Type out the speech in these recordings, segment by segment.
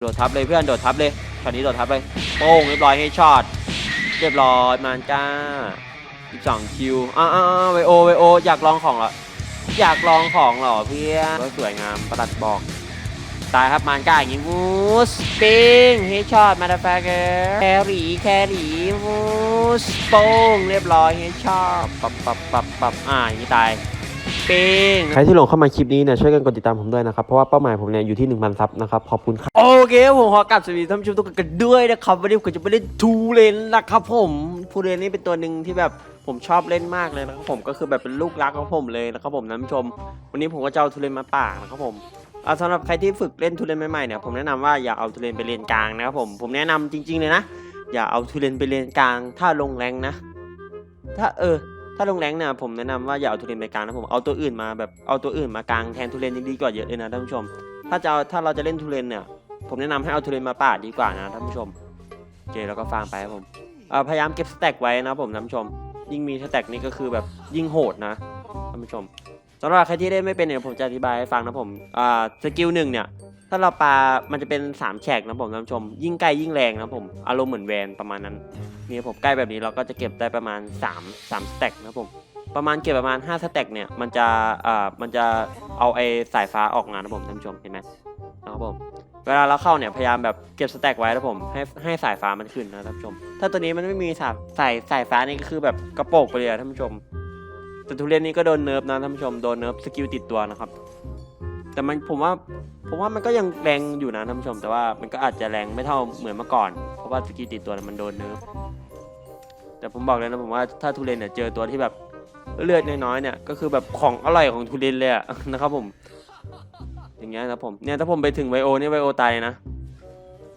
โดดทับเลยเพื่อนโดดทับเลยช็อตนี้โดดทับเลยโป้งเรียบร้อยให้ช็อตเรียบร้อยมานจ้า12คิวอ้าวไวโอไวโออยากลองของเหรออยากลองของเหรอเพื่อนก็สวยงามประหลัดบอกตายครับมานก้าอย่างงี้วูสปิงเฮดช็อตมาดาแฟกเกอร์แครีแครีวูสโป้งเรียบร้อยเฮดช็อตปับปับปับปับอ่าอย่างงี้ตาย ปิงใครที่ลงเข้ามาคลิปนี้เนี่ยช่วยกันกดติดตามผมด้วยนะครับ เพราะว่าเป้าหมายผมเนี่ยอยู่ที่ 1,000ซับนะครับ ขอบคุณครับ โอเคผมขอกลับสวัสดีท่านผู้ชมทุกคนกันด้วยนะครับ วันนี้ผมจะไปเล่นทูเลนนะครับผมทูเลนนี่เป็นตัวหนึ่งที่แบบผมชอบเล่นมากเลยนะครับผมก็คือแบบเป็นลูกรักของผมเลยนะครับผมท่านผู้ชม วันนี้ผมก็จะเอาทูเลนมาป่ากนะครับผมอ่าสำหรับใครที่ฝึกเล่นทุเรียนใหม่ๆเนี่ยผมแนะนำว่าอย่าเอาทุเรียนไปเลนกลางนะครับผมผมแนะนำจริง ๆเลยนะอย่าเอาทุเรียนไปเลนกลาง ถ้าลงแรงนะ ถ้าเออ ถ้าลงแรงเนี่ยผมแนะนำว่าอย่าเอาทุเรียนไปกลางนะผมเอาตัวอื่นมาแบบเอาตัวอื่นมากลางแทนทุเรียนยังดีกว่าเยอะเลยนะท่านผู้ชม ถ้าจะเอาถ้าเราจะเล่นทุเรียนเนี่ยผมแนะนำให้เอาทุเรียนมาป่าดดีกว่านะท่านผู้ชมโอเคแล้วก็ฟาร์มไปครับผมพยายามเก็บสแต็กไว้นะผมท่านผู้ชม ยิ่งมีสแต็กนี่ก็คือแบบยิ่งโหดนะท่านผู้ชมสำหรับใครที่เล่นไม่เป็นเนี่ยผมจะอธิบายให้ฟังนะผมสกิลหนึ่งเนี่ย ถ้าเราปามันจะเป็น3แฉกนะผมท่านผู้ชม ยิ่งใกล้ยิ่งแรงนะผม อารมณ์เหมือนแวนประมาณนั้น นี่ผมใกล้แบบนี้เราก็จะเก็บได้ประมาณ 3 3สแต็กนะผม ประมาณเก็บประมาณ5สแต็กเนี่ย มันจะอ่ามันจะเอาไอ้สายฟ้าออกมานนะผมท่านผู้ชมเห็นไหมนะครับผม เวลาเราเข้าเนี่ยพยายามแบบเก็บสแต็กไว้นะผม ให้ให้สายฟ้ามันขึ้นนะท่านผู้ชม ถ้าตัวนี้มันไม่มีสายสายสายฟ้านี่ก็คือแบบกระโปกไปเลยอะท่านผู้ชม แต่ทุเรียนนี้ก็โดนเนิร์ฟนะท่านผู้ชม โดนเนิร์ฟสกิลติดตัวนะครับ แต่มันผมว่า ผมว่ามันก็ยังแรงอยู่นะท่านผู้ชม แต่ว่ามันก็อาจจะแรงไม่เท่าเหมือนเมื่อก่อน เพราะว่าสกิลติดตัวมันโดนเนิร์ฟแต่ผมบอกเลยนะผมว่าถ้าทุเรนเนี่ยเจอตัวที่แบบเลือดน้อยๆเนี่ยก็คือแบบของอร่อยของทุเรนเลยอะนะครับผม อย่างเงี้ยนะผมเนี่ยถ้าผมไปถึงไวโอเนี่ยไวโอตายเลยนะ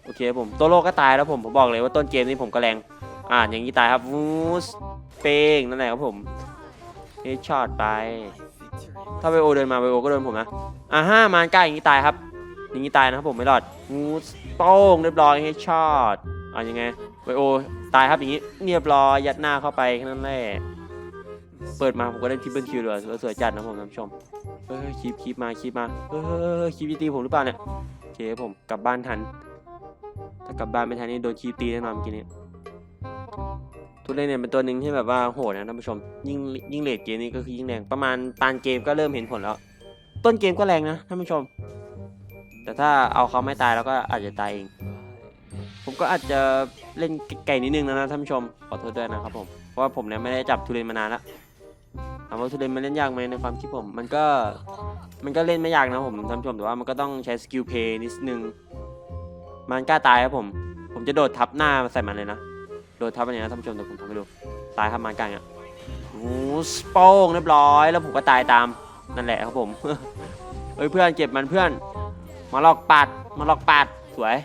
โอเคผมโตโลก็ตายแล้วผมผมบอกเลยว่าต้นเกมนี้ผมก็แรงอ่าอย่างนี้ตายครับวูสเป้งนั่นแหละครับผมเฮช็อตไป ถ้าไวโอเดินมาไวโอก็โดนผมนะอ่าห้ามานใกล้อย่างนี้ตายครับ อย่างนี้ตายนะครับผมไม่รอดงูโป้งเรียบร้อยเฮดช็อตอ่ายังไงไวโอตายครับอย่างนี้เรียบร้อยยัดหน้าเข้าไปแค่นั้นแหละเปิดมาผมก็ได้ทิปเปิลคิวเลยสวยจัดนะผมท่านผู้ชมเฮ้ยคลิปคลิปมาคลิปมาเฮ้ยคลิปจะตีผมหรือเปล่าเนี่ยโอเคผมกลับบ้านทันถ้ากลับบ้านไม่ทันนี่โดนคลิปตีแน่นอนเมื่อกี้นี้ ทุเรศเนี่ยเป็นตัวหนึ่งที่แบบว่าโหดนะท่านผู้ชม ยิ่งยิ่งเลดเกมนี้ก็คือยิ่งแรงประมาณปานเกมก็เริ่มเห็นผลแล้ว ต้นเกมก็แรงนะท่านผู้ชม แต่ถ้าเอาเขาไม่ตายแล้วก็อาจจะตายเอง ผมก็อาจจะเล่นไก่นิดนึงนะนะท่านผู้ชมขอโทษด้วยนะครับผมเพราะว่าผมเนี่ยไม่ได้จับทุเรนมานานล้วถามว่าทุเรนมันเล่นยากไหมในความคิดผม มันก็มันก็เล่นไม่ยากนะผมท่านผู้ชมแต่ว่ามันก็ต้องใช้สกิลเพย์นิดนึงมันกล้าตายครับผม ผมจะโดดทับหน้าใส่มันเลยนะ โดนทับไปเนี่ยนะท่านผู้ชมเดี๋ยวผมทำให้ดูตายครับมากลางอะโอ้สโป้งเรียบร้อย แล้วผมก็ตายตามนั่นแหละครับผมเฮ้ยเพื่อนเก็บมันเพื่อน มาลอกปัดมาลอกปัดสวย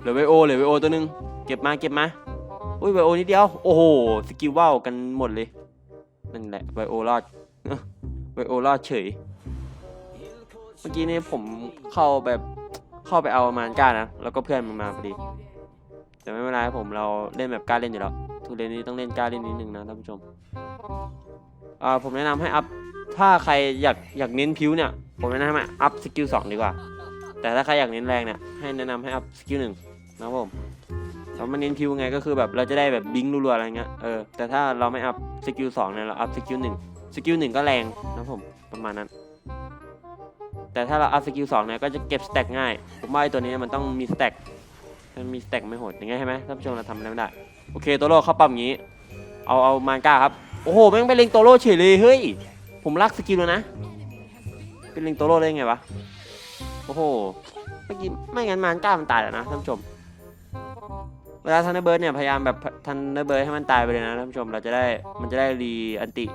เหลือไวโอเหลือไวโอตัวหนึงเก็บมาเก็บมาอุ้ยไวโอนิดเดียวโอ้โหสกิลว่าวกันหมดเลยนั่นแหละไวโอรอดไวโอรอดเฉยเมื่อกี้นี้ผมเข้าแบบเข้าไปเอามานก้านะแล้วก็เพื่อนมันมาพอดี แต่ไม่เป็นไรครับผมเราเล่นแบบกล้าเล่นอยู่แล้วทุเรียนนี้ต้องเล่นกล้าเล่นนิดนึงนะท่านผู้ชมอ่าผมแนะนำให้อัพถ้าใครอยากอยากเน้นผิวเนี่ยผมแนะนำให้อัพสกิลสองดีกว่า แต่ถ้าใครอยากเน้นแรงเนี่ยให้แนะนำให้อัพสกิลหนึ่งนะครับผมเรามาเน้นผิวไงก็คือแบบเราจะได้แบบบิงรัวๆอะไรเงี้ยเออแต่ถ้าเราไม่อัพสกิลสองเนี่ยเราอัพสกิลหนึ่งสกิลหนึ่งก็แรงนะผมประมาณนั้นแต่ถ้าเราอัพสกิลสองเนี่ยก็จะเก็บสแต็กง่าย ผมว่าไอตัวนี้มันต้องมีสแต็ก มันมีสแต็กไม่โหดอย่างเงี้ยใช่ไหมท่านผู้ชมเราทำอะไรไม่ได้ โอเคโตโร่เข้าปั๊มอย่างงี้ เอาเอามานก้าครับ โอ้โหแม่งไปเล็งโตโร่เฉยเลยเฮ้ย ผมรักสกิลแล้วนะเป็นเล็งโตโร่ได้ไงวะ โอ้โหเมื่อกี้ไม่งั้นมานก้ามันตายแล้วนะท่านผู้ชม เวลาทันเดอร์เบิร์ดเนี่ยพยายามแบบทันเดอร์เบิร์ดให้มันตายไปเลยนะท่านผู้ชมเราจะได้มันจะได้รีอันติ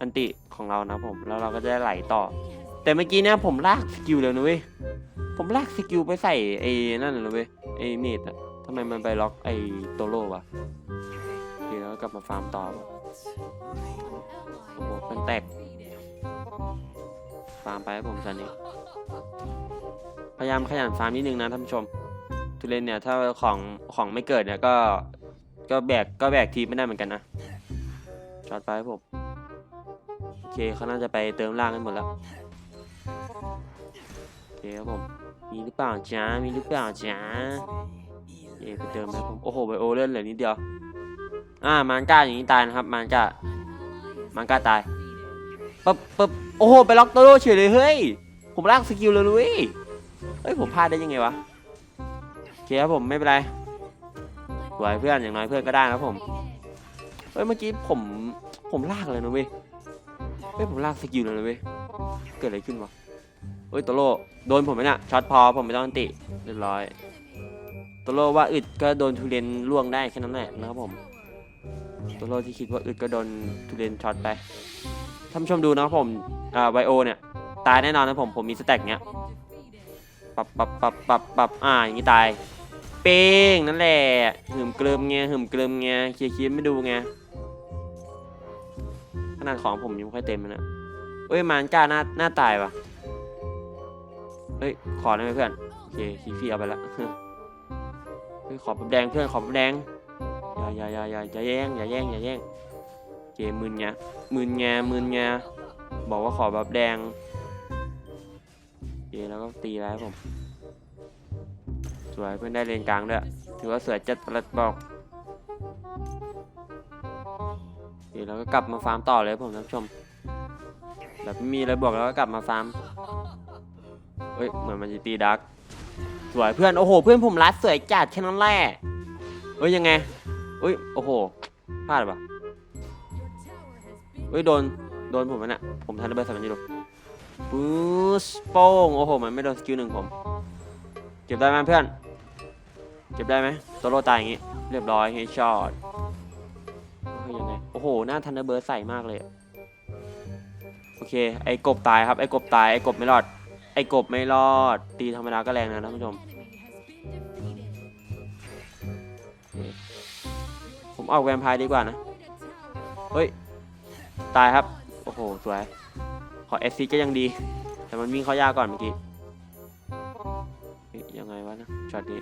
อันติของเรานะผมแล้วเราก็จะได้ไหลต่อ แต่เมื่อกี้เนี่ยผมลากสกิลเลยนะเว้ยผมลากสกิลไปใส่ไอ้นั่นเลยเว้ย ไอ้เมดอะทำไมมันไปล็อกไอ้โตโร่วะโอเคแล้วกลับมาฟาร์มต่อโอ้โหเป็นแตก ฟาร์มไปครับผมสันนี้พยายามขยันฟาร์มนิดนึงนะท่านผู้ชม ทุเรนเนี่ยถ้าของของไม่เกิดเนี่ยก็ก็แบกก็แบกทีไม่ได้เหมือนกันนะช็อตไปครับผมโอเคเขาน่าจะไปเติมล่างกันหมดแล้วโอเคครับผม มีหรือเปล่าจ๊ะมีหรือเปล่าจ๊ะเย่ไปเติมนะผมโอ้โหไบโอเล่นเหลือนิดเดียวอ่ามันก้าอย่างนี้ตายนะครับมันก้ามันก้าตายปึ๊บปึ๊บโอ้โหไปล็อกโตโร่เฉยเลยเฮ้ยผมลากสกิลเลยลุยเฮ้ยผมพลาดได้ยังไงวะโอเคครับผมไม่เป็นไรสวยเพื่อนอย่างน้อยเพื่อนก็ได้นะผมเฮ้ยเมื่อกี้ผมผมลากเลยนะเว้ยเฮ้ยผมลากสกิลเลยนะเว้ยเกิดอะไรขึ้นวะ เฮ้ยโตโร่โดนผมไหมนี่ยช็อตพอผมไม่ต้องอันติเรียบร้อยโตโร่ว่าอึดก็โดนทุเรนล่วงได้แค่นั้นแหละนะครับผมโตโร่ที่คิดว่าอึดก็โดนทุเรนช็อตไปท่านผู้ชมดูนะครับผมอ่าไวโอเนี่ยตายแน่นอนนะผมผมมีสแต็กเนี้ยปับปับปับปับปับอ่าอย่างนี้ตาย เป้งนั่นแหละหึมเกลิมเงี้ยหึมเกลิมเงี้ยเคลียร์คีไม่ดูไงขนาดของผมยังไม่ค่อยเต็มนะเอ้ยมานกล้าหน้าหน้าตายวะ เฮ้ย ขอได้ไหมเพื่อน โอเคคีฟี่เอาไปละเฮ้ยขอปั๊บแดงเพื่อน ขอปั๊บแดง อย่าอย่าอย่าอย่าอย่าแย่ง อย่าแย่ง อย่าแย่งโอเคมืนไงมืนไงมืนไงบอกว่าขอปั๊บแดงโอเคแล้วก็ตีแล้วผม สวยเพื่อนได้เลนกลางด้วย ถือว่าสวยจัดประหลัดบอกโอเคแล้วก็กลับมาฟาร์มต่อเลยผมท่านผู้ชม แบบมีอะไรบอกแล้วก็กลับมาฟาร์ม เฮ้ยเหมือนมันจะตีดักสวยเพื่อนโอ้โห เพื่อนผมรัดสวยจัดแค่นั้นแหละเฮ้ยยังไงเฮ้ยโอ้โหพลาดปะเฮ้ยโดนโดนผมมันอะผมทันได้เบอร์สามยูโรบูสโป้งโอ้โหมันไม่โดนสกิลหนึ่งผมเก็บได้ไหมเพื่อนเก็บได้ไหมตัวโลตายอย่างงี้ เรียบร้อยเฮดช็อตเฮ้ยยังไงโอ้โหหน้าทันร์เบิดใส่มากเลยโอเคไอ้กบตายครับไอ้กบตายไอ้กบไม่รอด ไอ้กบไม่รอด ตีธรรมดาก็แรงนะท่านผู้ชม ผมออกแวมไพร์ดีกว่านะ เฮ้ย ตายครับ โอ้โห สวย ขอเอสซีก็ยังดี แต่มันวิ่งเข้ายากก่อนเมื่อกี้ยยังไงวะนะช็อตนี้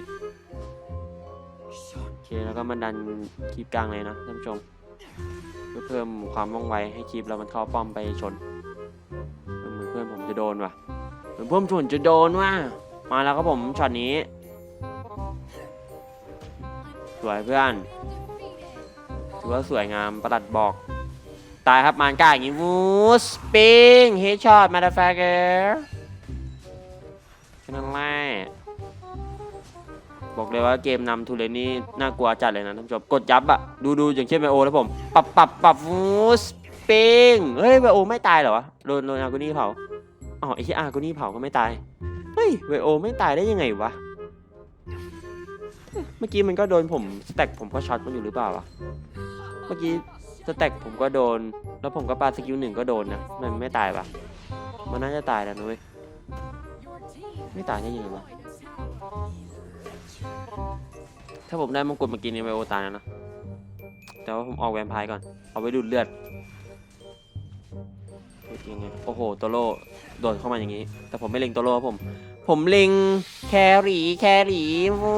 โอเค แล้วก็มันดันคลิปกลางเลยนะท่านผู้ชมเพื่อเพิ่มความว่องไวให้คลิปเรามันเข้าป้อมไปชนเหมือนเพื่อนผมจะโดนว่ะ เพิ่มทุนจะโดนว่ะมาแล้วครับผมช็อตนี้สวยเพื่อนถือว่าสวยงามประหลัดบอก ตายครับมานก้าอย่างงี้วูสปิงเฮดช็อตมาดาแฟเกอร์แค่นั้นแหละบอกเลยว่าเกมนำทูเลนนี่น่ากลัวจัดเลยนะท่านผู้ชมกดยับอะดูดูอย่างเช่นไบโอแล้วผมปรับปรับปรับวูสปิงเฮ้ยไบโอไม่ตายเหรอวะโดนโดนอากูนี่เผา อ๋อไอ้ที่อากูนี่เผาก็ไม่ตาย เฮ้ยไบโอไม่ตายได้ยังไงวะ เมื่อกี้มันก็โดนผมสแต็กผมก็ช็อตมันอยู่หรือเปล่าวะ เมื่อกี้สแต็กผมก็โดน แล้วผมก็ปาสกิลหนึ่งก็โดนนะมันไม่ตายปะมันน่าจะตายแล้วนะเว้ยไม่ตายได้ยังไงวะ ถ้าผมได้มงกุฎเมื่อกี้นี้ไบโอตายแล้วนะแต่ว่าผมออกแวมไพร์ก่อน เอาไว้ดูดเลือด ยังไงโอ้โหโตโร่โดดเข้ามาอย่างนี้ แต่ผมไม่เล็งโตโร่ผม ผมเล็งแครีแครีวู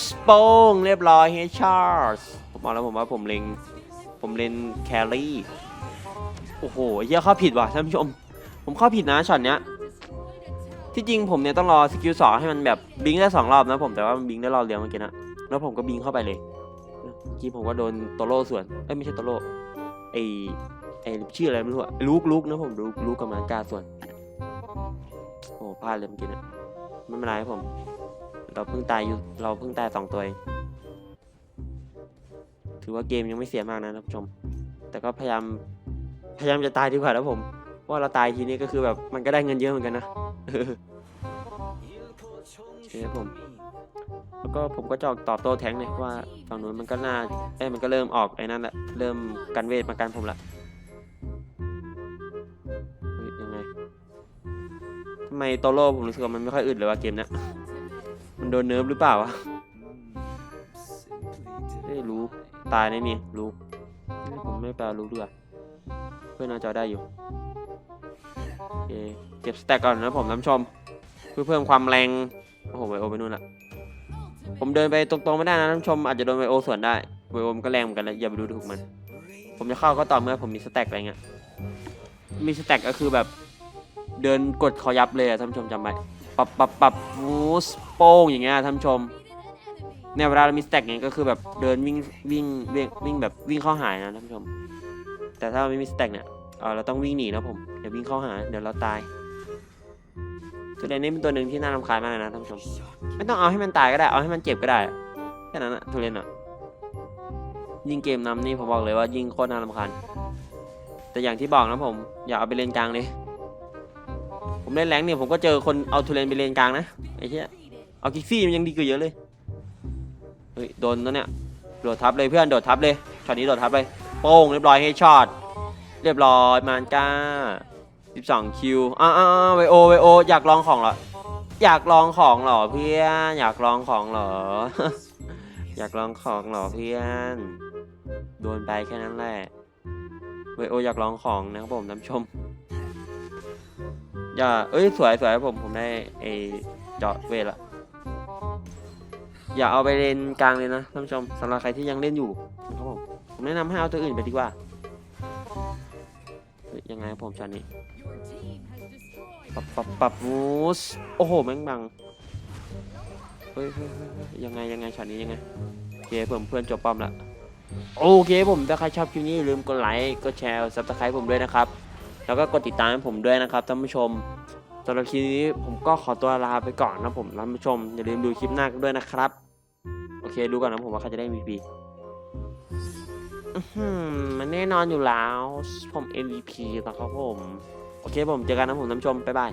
สโป้งเรียบร้อยเฮชาร์สผมบอกแล้วผมว่าผมเล็งผมเล็งแครี่โอ้โหเฮียเข้าผิดว่ะท่านผู้ชม ผมเข้าผิดนะช็อตเนี้ยที่จริงผมเนี่ยต้องรอสกิลสองให้มันแบบบิงได้สองรอบนะผมแต่ว่ามันบิงได้รอบเดียวเมื่อกี้นะแล้วผมก็บิงเข้าไปเลยกี้ผมก็โดนโตโร่ส่วนเอ้ยไม่ใช่โตโร่ไอ ไอชื่ออะไรไม่รู้อะลูกลูกนะผมลูกลูกกับมากาส่วน โอ้พลาดเลยเมื่อกี้นะไม่เป็นไรครับผม เราเพิ่งตายอยู่เราเพิ่งตายสองตัวเองถือว่าเกมยังไม่เสียมากนะท่านผู้ชม แต่ก็พยายามพยายามจะตายดีกว่าแล้วผมเพราะว่าเราตายทีนี้ก็คือแบบมันก็ได้เงินเยอะเหมือนกันนะเออโอเคผม แล้วก็ผมก็จอกตอบโต้แทงเลยว่าฝั่งนู้นมันก็น่าเอ้มันก็เริ่มออกไอ้นั่นแหละเริ่มกันเวทมากันผมละ ไมโตโร่ผมรู้สึกว่ามันไม่ค่อยอึดเลยว่าเกมเนี้ยมันโดนเนิร์ฟหรือเปล่าวะเฮ้ยลูกตายแน่นี่ลูกเฮ้ยผมไม่แปลลูกด้วยเพื่อนน่าจะได้อยู่เเก็บสแต็กก่อนนะผมท่านชม เพื่อเพิ่มความแรงโอ้โหไวโอไปนู่นละผมเดินไปตรงๆไม่ได้นะท่านผู้ชมอาจจะโดนไวโอสวนได้ไวโอมันก็แรงเหมือนกันแล้วอย่าไปดูถูกมัน ผมจะเข้าก็ต่อเมื่อผมมีสแต็กอะไรเงี้ยมีสแต็กก็คือแบบ เดินกดเขายับเลยอะท่านผู้ชมจำไว้ปรับปรับปรับมูสโป้งอย่างเงี้ยท่านผู้ชมเนี่ยเวลาเรามีสแต็กเนี่ยก็คือแบบเดินวิ่งวิ่งวิ่งวิ่งแบบวิ่งเข้าหายนะท่านผู้ชม แต่ถ้าเราไม่มีสแต็กเนี่ยเออเราต้องวิ่งหนีนะผมอย่าวิ่งเข้าหาเดี๋ยวเราตาย ตัวเดนนี่เป็นตัวหนึ่งที่น่ารำคาญมากเลยนะท่านผู้ชม ไม่ต้องเอาให้มันตายก็ได้เอาให้มันเจ็บก็ได้แค่นั้นอะทุเรนอะยิงเกมนำนี่ผมบอกเลยว่ายิงโคตรน่ารำคาญแต่อย่างที่บอกนะผม อย่าเอาไปเล่นกลางเลย ผมเล่นแรงเนี่ยผมก็เจอคนเอาทุเรนไปเลนกลางนะไอ้เหี้ยเอากิกซี่มันยังดีกว่าเยอะเลยเฮ้ยโดนแล้วเนี่ยโดดทับเลยเพื่อนโดดทับเลยช็อตนี้โดดทับเลยโป้งเรียบร้อยให้ช็อตเรียบร้อยมานจ้า12คิวอ้าวอ้าวไวโอไวโออยากลองของเหรออยากลองของเหรอเพื่อนอยากลองของเหรอ อยากลองของเหรอเพื่อนโดนไปแค่นั้นแหละไวโออยากลองของนะครับผมท่านผู้ชม อย่า เอ้ยสวยสวยผมผมได้ไอเจาะเวทละ อย่าเอาไปเล่นกลางเลยนะท่านผู้ชมสำหรับใครที่ยังเล่นอยู่ครับผมผมแนะนำให้เอาตัวอื่นไปดีกว่ายังไงครับผมชานี้ปรับปรับปรับมูสโอ้โหแม่งบังเฮ้ยเฮ้ยเฮ้ยยังไงยังไงชานี้ยังไงโอเคผมเพื่อนจบป้อมละโอเคผมถ้าใครชอบคลิปนี้อย่าลืมกดไลค์กดแชร์ซับสไครต์ผมด้วยนะครับ แล้วก็กดติดตามให้ผมด้วยนะครับท่านผู้ชมสำหรับคลิปนี้ผมก็ขอตัวลาไปก่อนนะผมท่านผู้ชมอย่าลืมดูคลิปหน้ากันด้วยนะครับ โอเคดูก่อนนะผมว่าใครจะได้ MVP อื้อหือมันแน่นอนอยู่แล้ว ผม MVP นะครับผม โอเคผมเจอกันนะผมท่านผู้ชมบ๊ายบาย